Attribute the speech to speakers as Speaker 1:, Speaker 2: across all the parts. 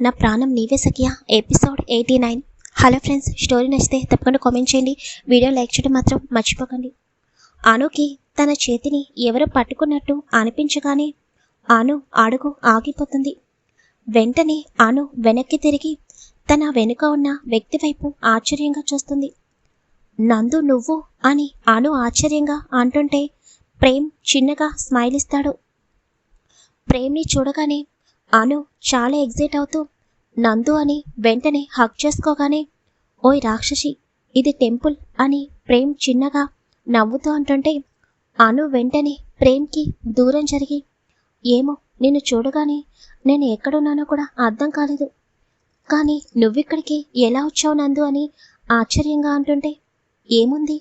Speaker 1: నా ప్రాణం నీవే సఖియా. Episode eighty nine hello friends story నచ్చితే తప్పకుండా కామెంట్ చేయండి. వీడియో లైక్ చేయడం మాత్రం మర్చిపోకండి. ఆనుకి తన చేతిని ఎవరో పట్టుకున్నట్టు అనిపించగానే ఆను అడుగు ఆగిపోతుంది. వెంటనే ఆను వెనక్కి తిరిగి తన వెనుక ఉన్న వ్యక్తి వైపు ఆశ్చర్యంగా చూస్తుంది. నందు నువ్వు అని ఆను ఆశ్చర్యంగా అంటుంటే ప్రేమ్ చిన్నగా స్మైల్ ఇస్తాడు ప్రేమ్ని చూడగానే అను చాలా ఎగ్జైట్ అవుతూ నందు అని వెంటనే హక్ చేసుకోగానే ఓయ్ రాక్షసి ఇది టెంపుల్ అని ప్రేమ్ చిన్నగా నవ్వుతూ అంటుంటే అను వెంటనే ప్రేమ్కి దూరం జరిగి ఏమో నిన్ను చూడగానే నేను ఎక్కడున్నానో కూడా అర్థం కాలేదు. కానీ నువ్విక్కడికి ఎలా వచ్చావు నందు అని ఆశ్చర్యంగా అంటుంటే ఏముంది?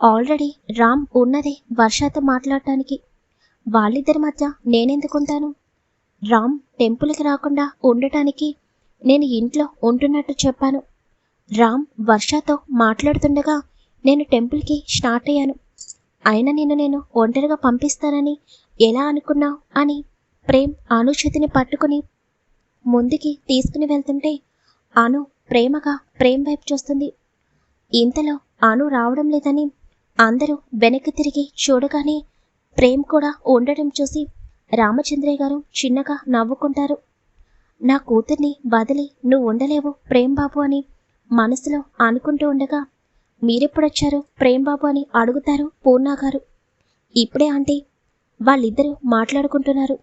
Speaker 1: ఆల్రెడీ రామ్ ఉన్నదే వర్షతో మాట్లాడటానికి. వాళ్ళిద్దరి మధ్య నేనెందుకుంటాను? రామ్ టెంపుల్కి రాకుండా ఉండటానికి నేను ఇంట్లో ఉంటున్నట్టు చెప్పాను. రామ్ వర్షతో మాట్లాడుతుండగా నేను టెంపుల్కి స్టార్ట్ అయ్యాను. అయినా నిన్ను నేను ఒంటరిగా పంపిస్తానని ఎలా అనుకున్నావు అని ప్రేమ్ అను చేతిని పట్టుకుని ముందుకి తీసుకుని వెళ్తుంటే అను ప్రేమగా ప్రేమ్ వైపు చూస్తుంది. ఇంతలో అను రావడం లేదని అందరూ వెనక్కి తిరిగి చూడగానే ప్రేమ్ కూడా ఉండటం చూసి రామచంద్రయ్య గారు చిన్నగా నవ్వుకుంటారు. నా కూతుర్ని వదిలి నువ్వు ఉండలేవు ప్రేమ్ బాబు అని మనసులో అనుకుంటూ ఉండగా మీరెప్పుడొచ్చారు ప్రేమ్ బాబు అని అడుగుతారు పూర్ణ గారు ఇప్పుడే ఆంటీ వాళ్ళిద్దరూ మాట్లాడుకుంటున్నారు.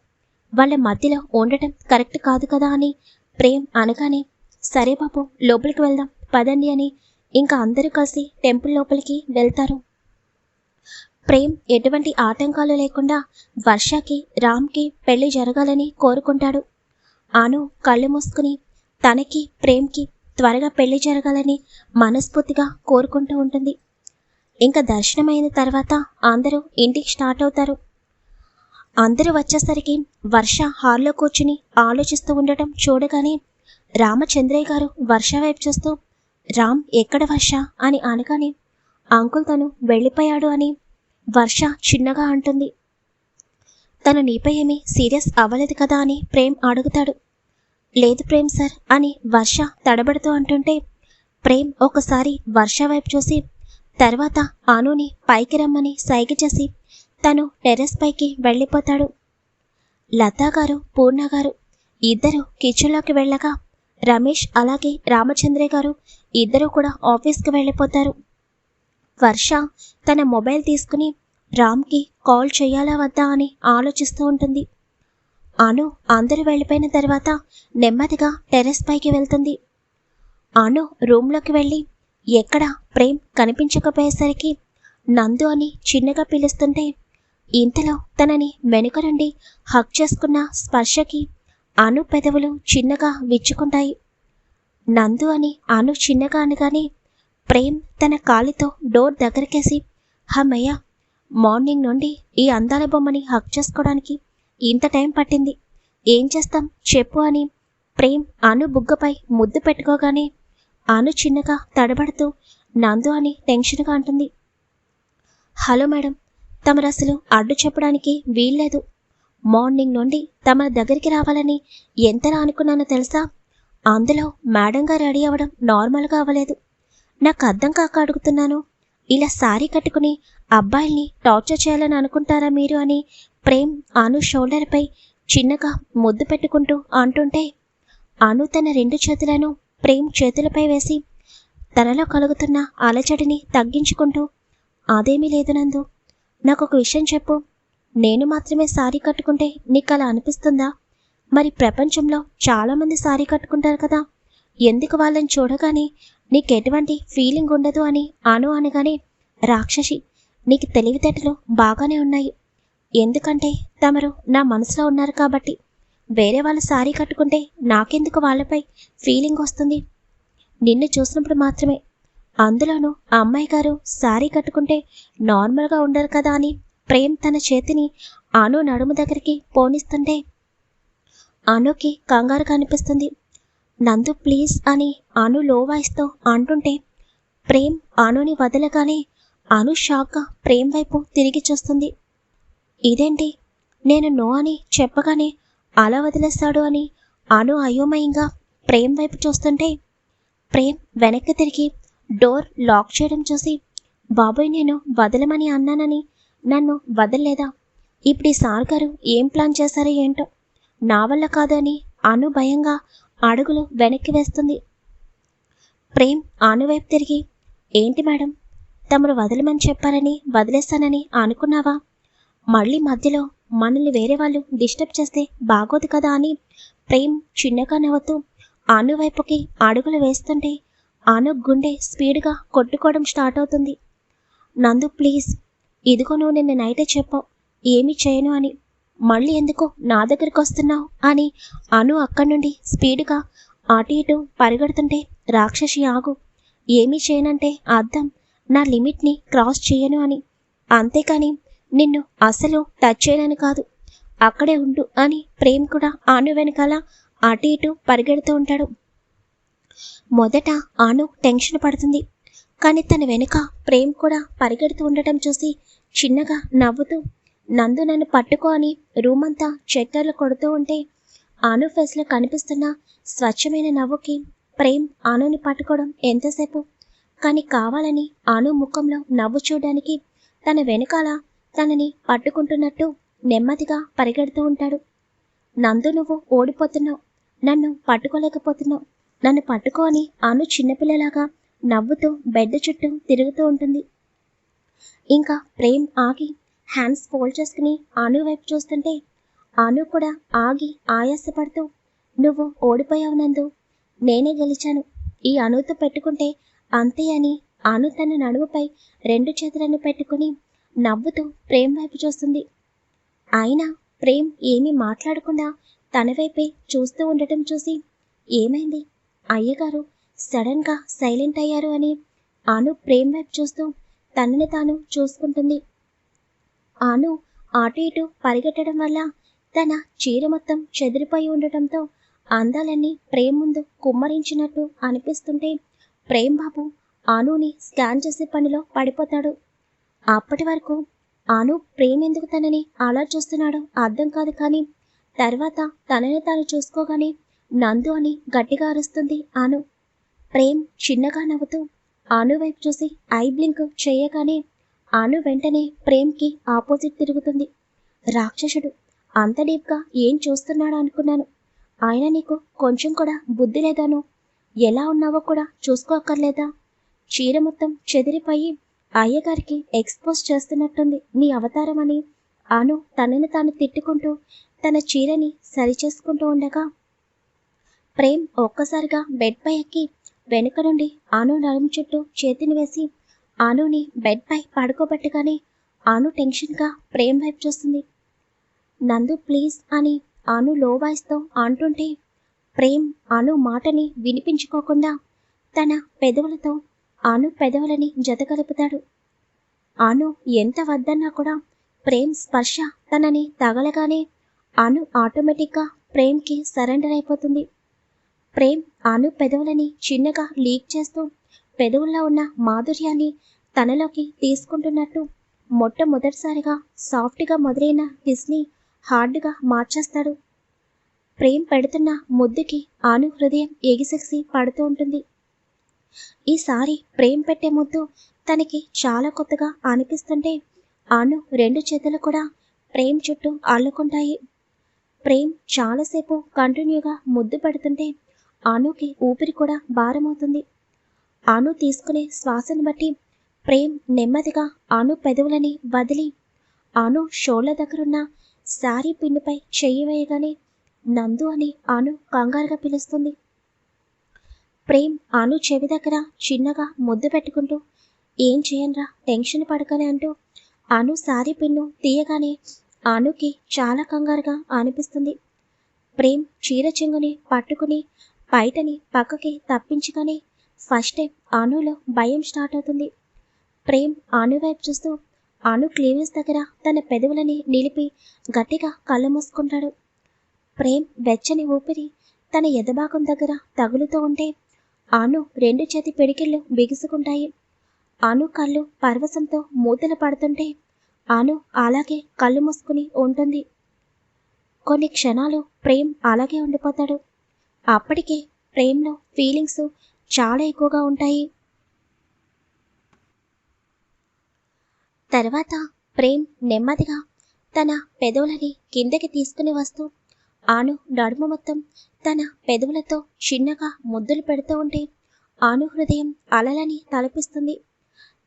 Speaker 1: వాళ్ళ మధ్యలో ఉండటం కరెక్ట్ కాదు కదా అని ప్రేమ్ అనగానే సరే బాబు లోపలికి వెళ్దాం పదండి అని ఇంకా అందరూ కలిసి టెంపుల్ లోపలికి వెళ్తారు. ప్రేమ్ ఎటువంటి ఆటంకాలు లేకుండా వర్షకి రామ్కి పెళ్ళి జరగాలని కోరుకుంటాడు. అను కళ్ళు మూసుకుని తనకి ప్రేమ్కి త్వరగా పెళ్ళి జరగాలని మనస్ఫూర్తిగా కోరుకుంటూ ఉంటుంది. ఇంకా దర్శనమైన తర్వాత అందరూ ఇంటికి స్టార్ట్ అవుతారు. అందరూ వచ్చేసరికి వర్ష హాల్లో కూర్చుని ఆలోచిస్తూ ఉండటం చూడగానే రామచంద్రయ్య గారు వర్ష వైపు చూస్తూ రామ్ ఎక్కడ వర్ష? అని అనగానే అంకుల్ తను వెళ్ళిపోయాడు అని వర్ష చిన్నగా అంటుంది. తను నీపై ఏమీ సీరియస్ అవ్వలేదు కదా అని ప్రేమ్ అడుగుతాడు. లేదు ప్రేమ్ సార్ అని వర్ష తడబడుతూ అంటుంటే ప్రేమ్ ఒకసారి వర్ష వైపు చూసి తర్వాత ఆనుని పైకి రమ్మని సైగ చేసి తను టెర్రస్ పైకి వెళ్ళిపోతాడు. లతా గారు పూర్ణ గారు ఇద్దరు కిచెన్లోకి వెళ్ళగా రమేష్ అలాగే రామచంద్రే గారు ఇద్దరు కూడా ఆఫీస్కి వెళ్ళిపోతారు. వర్ష తన మొబైల్ తీసుకుని రామ్కి కాల్ చేయాలా వద్దా అని ఆలోచిస్తూ ఉంటుంది. అను అందరూ వెళ్ళిపోయిన తర్వాత నెమ్మదిగా టెర్రస్ పైకి వెళ్తుంది. అను రూమ్లోకి వెళ్ళి ఎక్కడ ప్రేమ్ కనిపించకపోయేసరికి నందు అని చిన్నగా పిలుస్తుంటే ఇంతలో తనని వెనుక నుండి హక్ చేసుకున్న స్పర్శకి అను పెదవులు చిన్నగా విచ్చుకుంటాయి. నందు అని అను చిన్నగా అనగానే ప్రేమ్ తన కాలితో డోర్ దగ్గరకేసి హమ్మయ్య మార్నింగ్ నుండి ఈ అందాల బొమ్మని హక్ చేసుకోవడానికి ఇంత టైం పట్టింది. ఏం చేస్తాం చెప్పు అని ప్రేమ్ అను బుగ్గపై ముద్దు పెట్టుకోగానే అను చిన్నగా తడబడుతూ నందు అని టెన్షన్గా అంటుంది. హలో మేడం తమరు అసలు అడ్డు చెప్పడానికి వీల్లేదు. మార్నింగ్ నుండి తమ దగ్గరికి రావాలని ఎంతలా అనుకున్నానో తెలుసా? అందులో మేడంగా రెడీ అవ్వడం నార్మల్గా అవ్వలేదు. నాకు అర్థం కాక అడుగుతున్నాను. ఇలా సారీ కట్టుకుని అబ్బాయిల్ని టార్చర్ చేయాలని అనుకుంటారా మీరు అని ప్రేమ్ అను షోల్డర్పై చిన్నగా ముద్దు పెట్టుకుంటూ అంటుంటే అను తన రెండు చేతులను ప్రేమ్ చేతులపై వేసి తనలో కలుగుతున్న అలచడిని తగ్గించుకుంటూ అదేమీ లేదు నందు నాకు ఒక విషయం చెప్పు. నేను మాత్రమే సారీ కట్టుకుంటే నీకు అలా అనిపిస్తుందా? మరి ప్రపంచంలో చాలామంది సారీ కట్టుకుంటారు కదా. ఎందుకు వాళ్ళని చూడగానే నీకు ఎటువంటి ఫీలింగ్ ఉండదు అని అను అనగానే రాక్షసి నీకు తెలివితేటలు బాగానే ఉన్నాయి. ఎందుకంటే తమరు నా మనసులో ఉన్నారు కాబట్టి. వేరే వాళ్ళు సారీ కట్టుకుంటే నాకెందుకు వాళ్ళపై ఫీలింగ్ వస్తుంది? నిన్ను చూసినప్పుడు మాత్రమే. అందులోనూ అమ్మాయి గారు సారీ కట్టుకుంటే నార్మల్గా ఉండరు కదా అని ప్రేమ్ తన చేతిని అను నడుము దగ్గరికి పోనిస్తుంటే అనుకి కంగారు కనిపిస్తుంది నందు ప్లీజ్ అని అను లో వాయిస్తో అంటుంటే ప్రేమ్ అనుని వదలగానే అను షాక్గా ప్రేమ్ వైపు తిరిగి చూస్తుంది. ఇదేంటి? నేను నో అని చెప్పగానే అలా వదిలేస్తాడు అని అను అయోమయంగా ప్రేమ్ వైపు చూస్తుంటే ప్రేమ్ వెనక్కి తిరిగి డోర్ లాక్ చేయడం చూసి బాబోయ్ నేను వదలమని అన్నానని నన్ను వదలలేదా? ఇప్పుడు ఈ సార్ గారు ఏం ప్లాన్ చేశారో ఏంటో? నా వల్ల కాదు అని అను భయంగా అడుగులు వెనక్కి వేస్తుంది. ప్రేమ్ ఆనువైపు తిరిగి ఏంటి మేడం? తమరు వదలమని చెప్పారని వదిలేస్తానని అనుకున్నావా? మళ్ళీ మధ్యలో మనల్ని వేరే వాళ్ళు డిస్టర్బ్ చేస్తే బాగోదు కదా అని ప్రేమ్ చిన్నగా నవ్వుతూ ఆనువైపుకి అడుగులు వేస్తుంటే ఆను గుండె స్పీడ్గా కొట్టుకోవడం స్టార్ట్ అవుతుంది. నందు ప్లీజ్ ఇదిగో నువ్వు నిన్న నైటే చెప్పావు ఏమి చేయను అని మళ్ళీ ఎందుకు నా దగ్గరికి వస్తున్నావు? అని అను అక్కడి నుండి స్పీడ్గా అటు ఇటు పరిగెడుతుంటే రాక్షసి ఆగు. ఏమీ చేయనంటే అర్థం. నా లిమిట్ని క్రాస్ చేయను అని. అంతేకాని నిన్ను అసలు టచ్ చేయనని కాదు. అక్కడే ఉండు అని ప్రేమ్ కూడా అను వెనకాల అటు ఇటు పరిగెడుతూ ఉంటాడు. మొదట అను టెన్షన్ పడుతుంది. కానీ తన వెనుక ప్రేమ్ కూడా పరిగెడుతూ ఉండటం చూసి చిన్నగా నవ్వుతూ నందు నన్ను పట్టుకొని రూమంతా రూమ్ అంతా చక్కర్లు కొడుతూ ఉంటే ఆను ఫేస్లో కనిపిస్తున్న స్వచ్ఛమైన నవ్వుకి ప్రేమ్ ఆనుని పట్టుకోవడం ఎంతసేపు? కానీ కావాలని ఆను ముఖంలో నవ్వు చూడడానికి తన వెనకాల తనని పట్టుకుంటున్నట్టు నెమ్మదిగా పరిగెడుతూ ఉంటాడు. నందు నువ్వు ఓడిపోతున్నావు. నన్ను పట్టుకోలేకపోతున్నావు. నన్ను పట్టుకొని ఆను అను చిన్నపిల్లలాగా నవ్వుతూ బెడ్ చుట్టూ తిరుగుతూ ఉంటుంది. ఇంకా ప్రేమ్ ఆగి హ్యాండ్స్ ఫోల్డ్ చేసుకుని ఆను వైపు చూస్తుంటే ఆను కూడా ఆగి ఆయాసపడుతూ నువ్వు ఓడిపోయావు నందు. నేనే గెలిచాను. ఈ అనుతో పెట్టుకుంటే అంతే అని అను తన నడుముపై రెండు చేతులను పెట్టుకుని నవ్వుతూ ప్రేమ్ వైపు చూస్తుంది. అయినా ప్రేమ్ ఏమీ మాట్లాడకుండా తన వైపే చూస్తూ ఉండటం చూసి ఏమైంది? అయ్యగారు సడన్గా సైలెంట్ అయ్యారు అని అను ప్రేమ్ వైపు చూస్తూ తనని తాను చూసుకుంటుంది. ఆను అటు ఇటు పరిగెట్టడం వల్ల తన చీర మొత్తం చెదిరిపోయి ఉండటంతో అందాలన్నీ ప్రేమ్ ముందు కుమ్మరించినట్టు అనిపిస్తుంటే ప్రేమ్ బాబు ఆనుని స్కాన్ చేసే పనిలో పడిపోతాడు. అప్పటి వరకు ఆను ప్రేమ్ ఎందుకు తనని అలా చూస్తున్నాడో అర్థం కాదు కానీ తర్వాత తనని తాను చూసుకోగానే నందు అని గట్టిగా అరుస్తుంది ఆను. ప్రేమ్ చిన్నగా నవ్వుతూ ఆను వైపు చూసి ఐ బ్లింక్ చేయగానే అను వెంటనే ప్రేమ్కి ఆపోజిట్ తిరుగుతుంది. రాక్షసుడు అంత డీప్గా ఏం చూస్తున్నాడు అనుకున్నాను. ఆయన నీకు కొంచెం కూడా బుద్ధి లేదాను? ఎలా ఉన్నావో కూడా చూసుకోక్కర్లేదా? చీర మొత్తం చెదిరిపోయి అయ్యగారికి ఎక్స్పోజ్ చేస్తున్నట్టుంది నీ అవతారం అని. అను తనని తాను తిట్టుకుంటూ తన చీరని సరిచేసుకుంటూ ఉండగా ప్రేమ్ ఒక్కసారిగా బెడ్పై ఎక్కి వెనుక నుండి అను నడుము చుట్టూ చేతిని వేసి ఆనుని బెడ్ పై పడుకోబెట్టగానే ఆను టెన్షన్గా ప్రేమ్ వైపు చూస్తుంది. నందు ప్లీజ్ అని ఆను లో వాయిస్తో అంటుంటే ప్రేమ్ ఆను మాటని వినిపించుకోకుండా తన పెదవులతో ఆను పెదవులని జతకలుపుతాడు ఆను ఎంత వద్దన్నా కూడా ప్రేమ్ స్పర్శ తనని తగలగానే ఆను ఆటోమేటిక్గా ప్రేమ్కి సరెండర్ అయిపోతుంది. ప్రేమ్ ఆను పెదవులని చిన్నగా లీక్ చేస్తూ పెదవుల్లో ఉన్న మాధుర్యాన్ని తనలోకి తీసుకుంటున్నట్టు మొట్టమొదటిసారిగా సాఫ్ట్గా మొదలైన కిస్ని హార్డ్గా మార్చేస్తాడు. ప్రేమ్ పెడుతున్న ముద్దుకి ఆను హృదయం ఎగిసెగిసి పడుతూ ఉంటుంది. ఈసారి ప్రేమ్ పెట్టే ముద్దు తనకి చాలా కొత్తగా అనిపిస్తుంటే ఆను రెండు చేతులు కూడా ప్రేమ్ చుట్టూ అల్లుకుంటాయి. ప్రేమ్ చాలాసేపు కంటిన్యూగా ముద్దు పెడుతుంటే ఆనుకి ఊపిరి కూడా భారమవుతుంది. అను తీసుకునే శ్వాసను బట్టి ప్రేమ్ నెమ్మదిగా అను పెదవులని వదిలి అను షోళ్ళ దగ్గరున్న శారీ పిన్నుపై చెయ్యి వేయగానే నందు అని అను కంగారుగా పిలుస్తుంది. ప్రేమ్ అను చెవి దగ్గర చిన్నగా ముద్దు పెట్టుకుంటూ ఏం చేయనురా టెన్షన్ పడకనే అంటూ అను సారీ పిన్ను తీయగానే అనుకి చాలా కంగారుగా అనిపిస్తుంది. ప్రేమ్ చీర చెంగుని పట్టుకుని బయటని పక్కకి తప్పించగానే ఫస్ట్ టైం అనులో భయం స్టార్ట్ అవుతుంది. ప్రేమ్ అను వైపు చూస్తూ అను క్లీవెస్ దగ్గర తన పెదవులని నిలిపి గట్టిగా కళ్ళు మూసుకుంటాడు. ప్రేమ్ వెచ్చని ఊపిరి తన ఎదభాగం దగ్గర తగులుతూ ఉంటే అను రెండు చేతి పిడికిళ్ళు బిగుసుకుంటాయి. అను కళ్ళు పర్వసంతో మూతలు పడుతుంటే అను అలాగే కళ్ళు మూసుకుని ఉంటుంది. కొన్ని క్షణాలు ప్రేమ్ అలాగే ఉండిపోతాడు. అప్పటికే ప్రేమ్లో ఫీలింగ్స్ చాలా ఎక్కువగా ఉంటాయి. తర్వాత ప్రేమ్ నెమ్మదిగా తన పెదవులని కిందకి తీసుకుని వస్తూ ఆను నడుము మొత్తం తన పెదవులతో చిన్నగా ముద్దులు పెడుతూ ఉంటే ఆను హృదయం అలలని తలపిస్తుంది.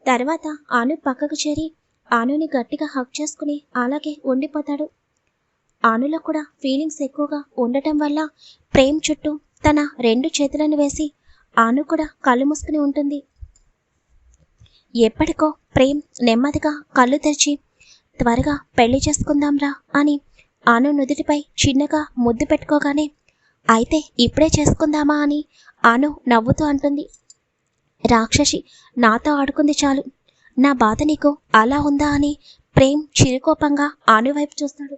Speaker 1: తర్వాత ఆను పక్కకు చేరి ఆనుని గట్టిగా హక్ చేసుకుని అలాగే ఉండిపోతాడు. ఆనులో కూడా ఫీలింగ్స్ ఎక్కువగా ఉండటం వల్ల ప్రేమ్ చుట్టూ తన రెండు చేతులను వేసి ఆను కూడా కళ్ళు మూసుకుని ఉంటుంది. ఎప్పటికో ప్రేమ్ నెమ్మదిగా కళ్ళు తెరిచి త్వరగా పెళ్ళి చేసుకుందాంరా అని ఆను నుదుటిపై చిన్నగా ముద్దు పెట్టుకోగానే అయితే ఇప్పుడే చేసుకుందామా అని ఆను నవ్వుతూ అంటుంది. రాక్షసి నాతో ఆడుకుంది చాలు. నా బాధ నీకు అలా ఉందా అని ప్రేమ్ చిరుకోపంగా ఆను వైపు చూస్తాడు.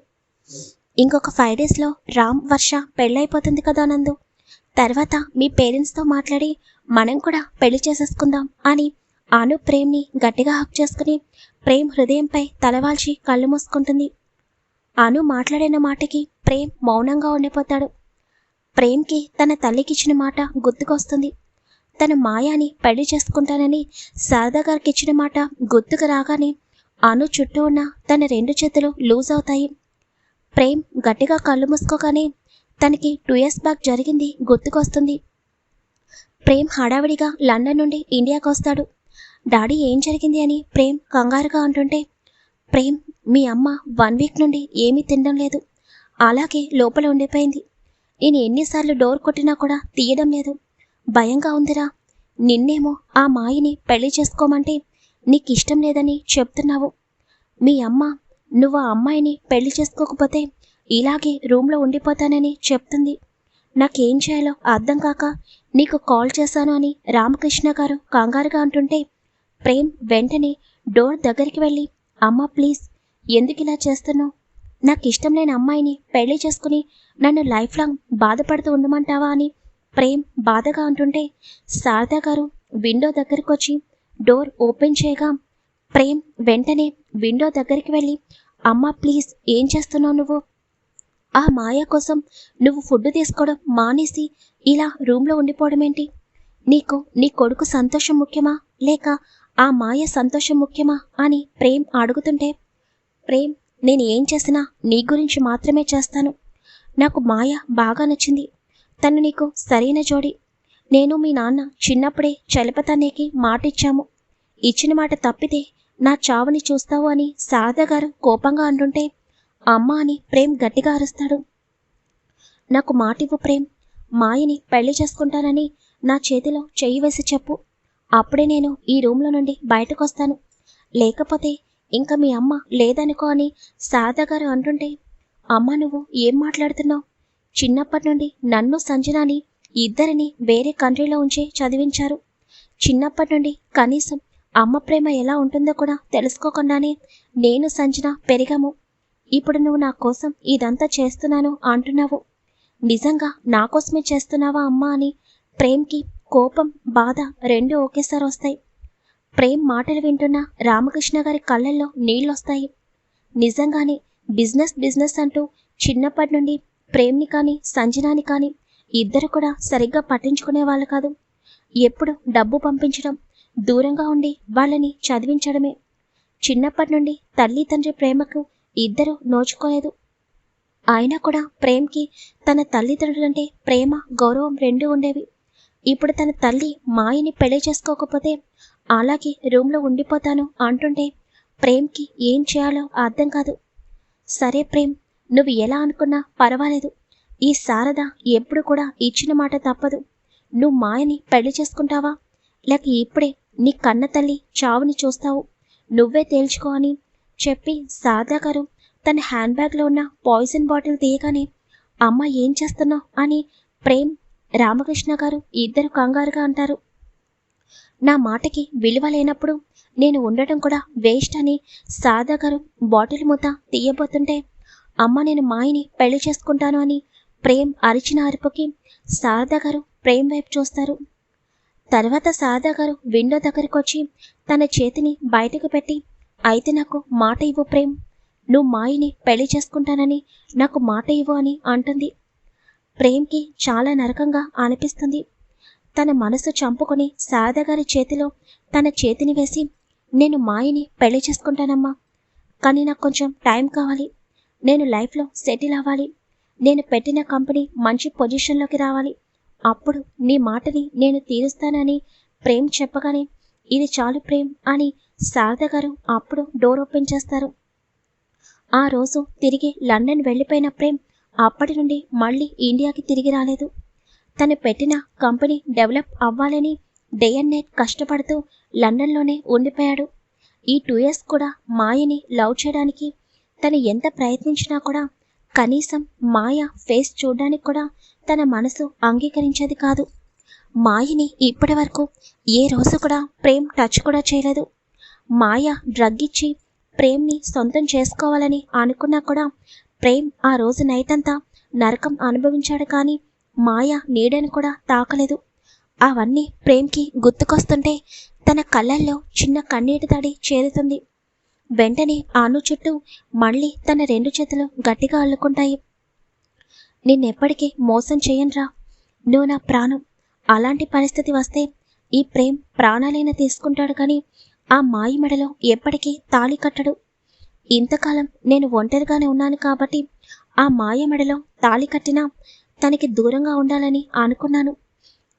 Speaker 1: ఇంకొక ఫైవ్ డేస్లో రామ్ వర్ష పెళ్ళైపోతుంది కదా నందు. తర్వాత మీ పేరెంట్స్తో మాట్లాడి మనం కూడా పెళ్ళి చేసేసుకుందాం అని ఆను ప్రేమ్ని గట్టిగా హక్ చేసుకుని ప్రేమ్ హృదయంపై తలవాల్చి కళ్ళు మూసుకుంటుంది. అను మాట్లాడిన మాటకి ప్రేమ్ మౌనంగా ఉండిపోతాడు. ప్రేమ్కి తన తల్లికిచ్చిన మాట గుర్తుకొస్తుంది. తన మాయాని పెళ్ళి చేసుకుంటానని శారదా గారికి ఇచ్చిన మాట గుర్తుకు రాగానే అను చుట్టూ ఉన్న తన రెండు చేతులు లూజ్ అవుతాయి. ప్రేమ్ గట్టిగా కళ్ళు మూసుకోగానే తనకి టూ ఇయర్స్ బ్యాక్ జరిగింది గుర్తుకొస్తుంది. ప్రేమ్ హడావిడిగా లండన్ నుండి ఇండియాకు వస్తాడు. డాడీ ఏం జరిగింది అని ప్రేమ్ కంగారుగా అంటుంటే ప్రేమ్ మీ అమ్మ వన్ వీక్ నుండి ఏమీ తినడం లేదు. అలాగే లోపల ఉండిపోయింది. నేను ఎన్నిసార్లు డోర్ కొట్టినా కూడా తీయడం లేదు. భయంగా ఉందిరా. నిన్నేమో ఆ మాయిని పెళ్ళి చేసుకోమంటే నీకు ఇష్టం లేదని చెప్తున్నావు. మీ అమ్మ నువ్వు ఆ అమ్మాయిని పెళ్ళి చేసుకోకపోతే ఇలాగే రూమ్లో ఉండిపోతానని చెప్తుంది. నాకేం చేయాలో అర్థం కాక నీకు కాల్ చేశాను అని రామకృష్ణ గారు కంగారుగా అంటుంటే ప్రేమ్ వెంటనే డోర్ దగ్గరికి వెళ్ళి అమ్మ ప్లీజ్ ఎందుకు ఇలా చేస్తున్నావు? నాకు ఇష్టం లేని అమ్మాయిని పెళ్ళి చేసుకుని నన్ను లైఫ్ లాంగ్ బాధపడుతూ ఉండమంటావా అని ప్రేమ్ బాధగా అంటుంటే శారదా గారు విండో దగ్గరికి వచ్చి డోర్ ఓపెన్ చేయగా ప్రేమ్ వెంటనే విండో దగ్గరికి వెళ్ళి అమ్మ ప్లీజ్ ఏం చేస్తున్నావు నువ్వు? ఆ మాయ కోసం నువ్వు ఫుడ్ తీసుకోవడం మానేసి ఇలా రూమ్లో ఉండిపోవడం ఏంటి నీకు నీ కొడుకు సంతోషం ముఖ్యమా? లేక ఆ మాయ సంతోషం ముఖ్యమా? అని ప్రేమ్ అడుగుతుంటే ప్రేమ్ నేను ఏం చేసినా నీ గురించి మాత్రమే చేస్తాను. నాకు మాయ బాగా నచ్చింది. తను నీకు సరైన జోడి. నేను మీ నాన్న చిన్నప్పుడే చలపతనేకి మాటిచ్చాము. ఇచ్చిన మాట తప్పితే నా చావుని చూస్తావు అని శారద గారు కోపంగా అంటుంటే అమ్మ అని ప్రేమ్ గట్టిగా అరుస్తాడు. నాకు మాటివ్వు ప్రేమ్. మాయని పెళ్ళి చేసుకుంటానని నా చేతిలో చెయ్యి వేసి చెప్పు. అప్పుడే నేను ఈ రూమ్లో నుండి బయటకు వస్తాను లేకపోతే ఇంకా మీ అమ్మ లేదనుకో అని శారద గారు అంటుంటే అమ్మ నువ్వు ఏం మాట్లాడుతున్నావు? చిన్నప్పటి నుండి నన్ను సంజనాని ఇద్దరిని వేరే కంట్రీలో ఉంచి చదివించారు. చిన్నప్పటి నుండి కనీసం అమ్మ ప్రేమ ఎలా ఉంటుందో కూడా తెలుసుకోకుండానే నేను సంజన పెరిగాము. ఇప్పుడు నువ్వు నా కోసం ఇదంతా చేస్తున్నాను అంటున్నావు. నిజంగా నా కోసమే చేస్తున్నావా అమ్మా అని ప్రేమ్కి కోపం బాధ రెండు ఒకేసారి వస్తాయి. ప్రేమ్ మాటలు వింటున్న రామకృష్ణ గారి కళ్ళల్లో నీళ్ళొస్తాయి. నిజంగానే బిజినెస్ బిజినెస్ అంటూ చిన్నప్పటి నుండి ప్రేమ్ని కానీ సంజనాని కానీ ఇద్దరు కూడా సరిగ్గా పట్టించుకునే వాళ్ళు కాదు. ఎప్పుడు డబ్బు పంపించడం దూరంగా ఉండి వాళ్ళని చదివించడమే. చిన్నప్పటి నుండి తల్లి తండ్రి ప్రేమకు ఇద్దరూ నోచుకోలేదు. అయినా కూడా ప్రేమ్కి తన తల్లిదండ్రులంటే ప్రేమ గౌరవం రెండూ ఉండేవి. ఇప్పుడు తన తల్లి మాయని పెళ్ళి చేసుకోకపోతే అలాగే రూమ్లో ఉండిపోతాను అంటుంటే ప్రేమ్కి ఏం చేయాలో అర్థం కాదు. సరే ప్రేమ్ నువ్వు ఎలా అనుకున్నా పర్వాలేదు. ఈ శారద ఎప్పుడు కూడా ఇచ్చిన మాట తప్పదు. నువ్వు మాయని పెళ్ళి చేసుకుంటావా? లేక ఇప్పుడే నీ కన్న తల్లి చావుని చూస్తావు. నువ్వే తేల్చుకో అని చెప్పి సారదా గారు తన హ్యాండ్ బ్యాగ్లో ఉన్న పాయిజన్ బాటిల్ తీయగానే అమ్మ ఏం చేస్తున్నావు అని ప్రేమ్ రామకృష్ణ గారు ఇద్దరు కంగారుగా అంటారు. నా మాటకి విలువ లేనప్పుడు నేను ఉండటం కూడా వేస్ట్ అని శారదా గారు బాటిల్ మూత తీయబోతుంటే అమ్మ నేను మాయని పెళ్ళి చేసుకుంటాను అని ప్రేమ్ అరిచిన అరుపుకి శారదా గారు ప్రేమ్ వైపు చూస్తారు. తర్వాత శారదా గారు విండో దగ్గరికి వచ్చి తన చేతిని బయటకు పెట్టి అయితే నాకు మాట ఇవ్వు ప్రేమ్. నువ్వు మాయని పెళ్ళి చేసుకుంటానని నాకు మాట ఇవ్వు అని అంటుంది. ప్రేమ్కి చాలా నరకంగా అనిపిస్తుంది. తన మనసు చంపుకొని శారదగారి చేతిలో తన చేతిని వేసి నేను మాయని పెళ్ళి చేసుకుంటానమ్మా. కానీ నాకు కొంచెం టైం కావాలి. నేను లైఫ్లో సెటిల్ అవ్వాలి. నేను పెట్టిన కంపెనీ మంచి పొజిషన్లోకి రావాలి. అప్పుడు నీ మాటని నేను తీరుస్తానని ప్రేమ్ చెప్పగానే ఇది చాలు ప్రేమ్ అని శారద గారు అప్పుడు డోర్ ఓపెన్ చేస్తారు. ఆ రోజు తిరిగి లండన్ వెళ్ళిపోయిన ప్రేమ్ అప్పటి నుండి మళ్ళీ ఇండియాకి తిరిగి రాలేదు. తను పెట్టిన కంపెనీ డెవలప్ అవ్వాలని డే అండ్ నైట్ కష్టపడుతూ లండన్లోనే ఉండిపోయాడు. ఈ టూ ఇయర్స్ కూడా మాయని లవ్ చేయడానికి తను ఎంత ప్రయత్నించినా కూడా కనీసం మాయ ఫేస్ చూడడానికి కూడా తన మనసు అంగీకరించేది కాదు. మాయని ఇప్పటి వరకు ఏ రోజు కూడా ప్రేమ్ టచ్ కూడా చేయలేదు. మాయ డ్రగ్ ఇచ్చి ప్రేమ్ని సొంతం చేసుకోవాలని అనుకున్నా కూడా ప్రేమ్ ఆ రోజు నైట్ అంతా నరకం అనుభవించాడు కానీ మాయ నీడని కూడా తాకలేదు. అవన్నీ ప్రేమ్కి గుర్తుకొస్తుంటే తన కళ్ళల్లో చిన్న కన్నీటి తడి చేరుతుంది. వెంటనే ఆను చుట్టూ మళ్ళీ తన రెండు చేతులు గట్టిగా అల్లుకుంటాయి. నిన్నెప్పటికీ మోసం చేయనురా. నువ్వు నా ప్రాణం. అలాంటి పరిస్థితి వస్తే ఈ ప్రేమ్ ప్రాణాలైనా తీసుకుంటాడు కానీ ఆ మాయి మెడలో ఎప్పటికీ తాళి కట్టడు. ఇంతకాలం నేను ఒంటరిగానే ఉన్నాను కాబట్టి ఆ మాయ మెడలో తాళి కట్టినా తనకి దూరంగా ఉండాలని అనుకున్నాను.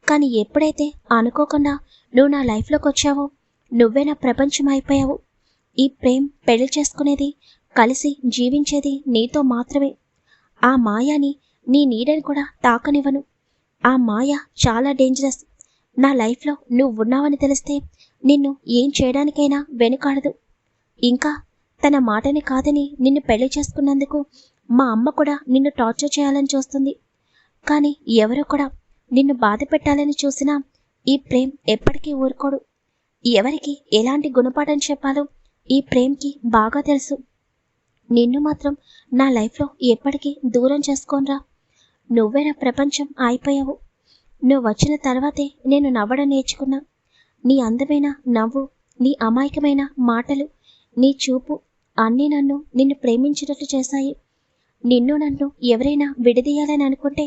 Speaker 1: కానీ ఎప్పుడైతే అనుకోకుండా నువ్వు నా లైఫ్లోకి వచ్చావో నువ్వే నా ప్రపంచం అయిపోయావు. ఈ ప్రేమ్ పెళ్ళి చేసుకునేది కలిసి జీవించేది నీతో మాత్రమే. ఆ మాయాని నీ నీడని కూడా తాకనివ్వను. ఆ మాయ చాలా డేంజరస్ నా లైఫ్లో నువ్వు ఉన్నావని తెలిస్తే నిన్ను ఏం చేయడానికైనా వెనుకాడదు. ఇంకా తన మాటని కాదని నిన్ను పెళ్ళి చేసుకున్నందుకు మా అమ్మ కూడా నిన్ను టార్చర్ చేయాలని చూస్తుంది. కానీ ఎవరు కూడా నిన్ను బాధ పెట్టాలని చూసినా ఈ ప్రేమ్ ఎప్పటికీ ఊరుకోడు. ఎవరికి ఎలాంటి గుణపాఠం చెప్పాలో ఈ ప్రేమ్కి బాగా తెలుసు. నిన్ను మాత్రం నా లైఫ్లో ఎప్పటికీ దూరం చేసుకోనరా. నువ్వే నా ప్రపంచం అయిపోయావు నువ్వు వచ్చిన తర్వాతే నేను నవ్వడం నేర్చుకున్నా. నీ అందమైన నవ్వు నీ అమాయకమైన మాటలు నీ చూపు అన్నీ నన్ను నిన్ను ప్రేమించినట్లు చేశాయి. నిన్ను నన్ను ఎవరైనా విడదీయాలని అనుకుంటే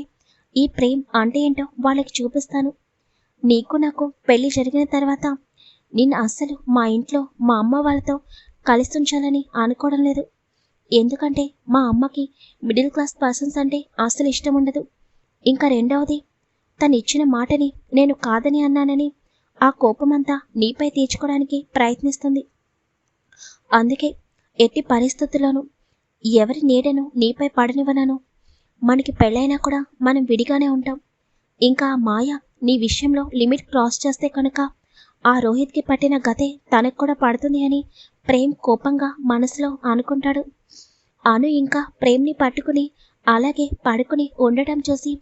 Speaker 1: ఈ ప్రేమ్ అంటే ఏంటో వాళ్ళకి చూపిస్తాను. నీకు నాకు పెళ్ళి జరిగిన తర్వాత నిన్ను అస్సలు మా ఇంట్లో మా అమ్మ వాళ్ళతో కలిసి ఉంచాలని అనుకోవడం లేదు. ఎందుకంటే మా అమ్మకి మిడిల్ క్లాస్ పర్సన్స్ అంటే అస్సలు ఇష్టం ఉండదు. ఇంకా రెండవది తను ఇచ్చిన మాటని నేను కాదని అన్నానని ఆ కోపమంతా నీపై తీర్చుకోవడానికి ప్రయత్నిస్తుంది. అందుకే ఎట్టి పరిస్థితుల్లోనూ ఎవరి నీడను నీపై పడనివ్వనను. మనకి పెళ్ళైనా కూడా మనం విడిగానే ఉంటాం. ఇంకా ఆ మాయ నీ విషయంలో లిమిట్ క్రాస్ చేస్తే కనుక ఆ రోహిత్కి పట్టిన గతే తనకు కూడా పడుతుంది అని ప్రేమ్ కోపంగా మనసులో అనుకుంటాడు. అను ఇంకా ప్రేమ్ని పట్టుకుని అలాగే పడుకుని ఉండటం చూసి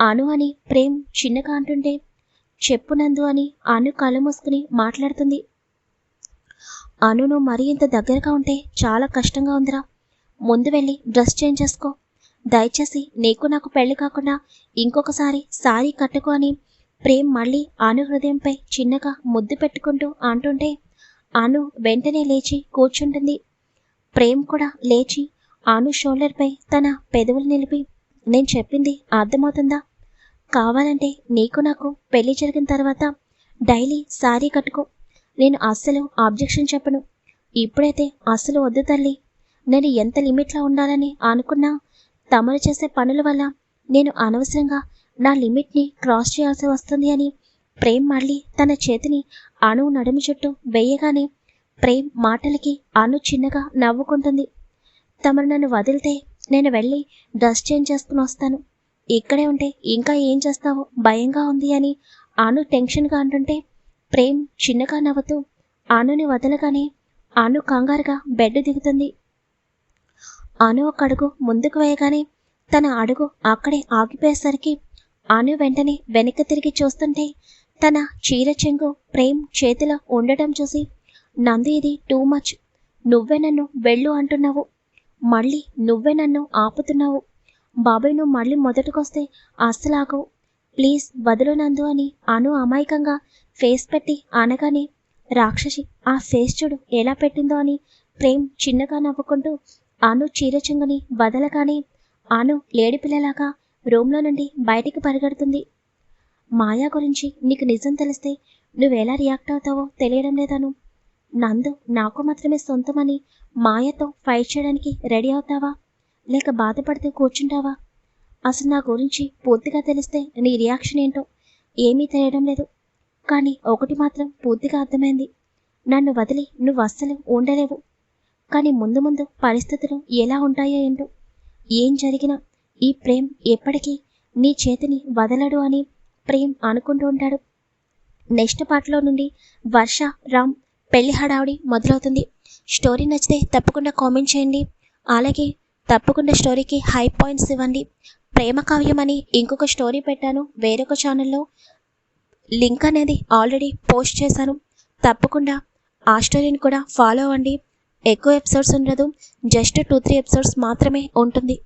Speaker 1: అను అని ప్రేమ్ చిన్నగా అంటుంటే చెప్పునందు అని అను కళ్ళు మూసుకుని మాట్లాడుతుంది. అనును మరీ ఇంత దగ్గరగా ఉంటే చాలా కష్టంగా ఉందిరా. ముందు వెళ్ళి డ్రెస్ చేంజ్ చేసుకో. దయచేసి నీకు నాకు పెళ్ళి కాకుండా ఇంకొకసారి సారీ కట్టుకో అని ప్రేమ్ మళ్ళీ అను హృదయంపై చిన్నగా ముద్దు పెట్టుకుంటూ అంటుంటే అను వెంటనే లేచి కూర్చుంటుంది. ప్రేమ్ కూడా లేచి అను షోల్డర్పై తన పెదవులు నిలిపి నేను చెప్పింది అర్థమవుతుందా? కావాలంటే నీకు నాకు పెళ్ళి జరిగిన తర్వాత డైలీ సారీ కట్టుకో. నేను అస్సలు ఆబ్జెక్షన్ చెప్పను. ఇప్పుడైతే అస్సలు వద్దు తల్లి. నేను ఎంత లిమిట్లో ఉండాలని అనుకున్నా తమరు చేసే పనుల వల్ల నేను అనవసరంగా నా లిమిట్ని క్రాస్ చేయాల్సి వస్తుంది అని ప్రేమ్ మళ్ళీ తన చేతిని అణు నడుము చుట్టూ వేయగానే ప్రేమ్ మాటలకి అను చిన్నగా నవ్వుకుంటుంది. తమరు నన్ను వదిలితే నేను వెళ్ళి డ్రెస్ చేంజ్ చేసుకుని వస్తాను. ఇక్కడే ఉంటే ఇంకా ఏం చేస్తావో? భయంగా ఉంది అని అను టెన్షన్గా అంటుంటే ప్రేమ్ చిన్నగా నవ్వుతూ అనుని వదలగానే అను కంగారుగా బెడ్ దిగుతుంది. అను ఒక అడుగు ముందుకు వేయగానే తన అడుగు అక్కడే ఆగిపోయేసరికి అను వెంటనే వెనక్కి తిరిగి చూస్తుంటే తన చీర చెంగు ప్రేమ్ చేతిలో ఉండటం చూసి నంది ఇది టూ మచ్ నువ్వే నన్ను వెళ్ళు అంటున్నావు. మళ్ళీ నువ్వే నన్ను ఆపుతున్నావు. బాబాయ్ నువ్వు మళ్ళీ మొదటికొస్తే ఆస్తులాగవు. ప్లీజ్ వదులు నందు అని అను అమాయకంగా ఫేస్ పెట్టి అనగానే రాక్షసి ఆ ఫేస్ చూడు ఎలా పెట్టిందో అని ప్రేమ్ చిన్నగా నవ్వుకుంటూ అను చీర చెంగుని వదలగానే అను లేడిపిల్లలాగా రూమ్లో నుండి బయటికి పరిగెడుతుంది. మాయా గురించి నీకు నిజం తెలిస్తే నువ్వెలా రియాక్ట్ అవుతావో తెలియడం లేదను నందు నాకు మాత్రమే సొంతమని మాయతో ఫైట్ చేయడానికి రెడీ అవుతావా? లేక బాధపడితే కూర్చుంటావా? అసలు నా గురించి పూర్తిగా తెలిస్తే నీ రియాక్షన్ ఏంటో ఏమీ తెలియడం లేదు. కానీ ఒకటి మాత్రం పూర్తిగా అర్థమైంది. నన్ను వదిలి నువ్వు అస్సలు ఉండలేవు. కానీ ముందు ముందు పరిస్థితులు ఎలా ఉంటాయో ఏంటో. ఏం జరిగినా ఈ ప్రేమ్ ఎప్పటికీ నీ చేతిని వదలడు అని ప్రేమ్ అనుకుంటూ ఉంటాడు. నెక్స్ట్ పార్ట్లో నుండి వర్ష రామ్ పెళ్ళి హడావుడి మొదలవుతుంది. స్టోరీ నచ్చితే తప్పకుండా కామెంట్ చేయండి. అలాగే తప్పకుండా స్టోరీకి హై పాయింట్స్ ఇవ్వండి. ప్రేమ కావ్యం అని ఇంకొక స్టోరీ పెట్టాను. వేరొక ఛానల్లో లింక్ అనేది ఆల్రెడీ పోస్ట్ చేశాను. తప్పకుండా ఆ స్టోరీని కూడా ఫాలో అవ్వండి. ఎక్కువ ఎపిసోడ్స్ ఉండదు. జస్ట్ టూ త్రీ ఎపిసోడ్స్ మాత్రమే ఉంటుంది.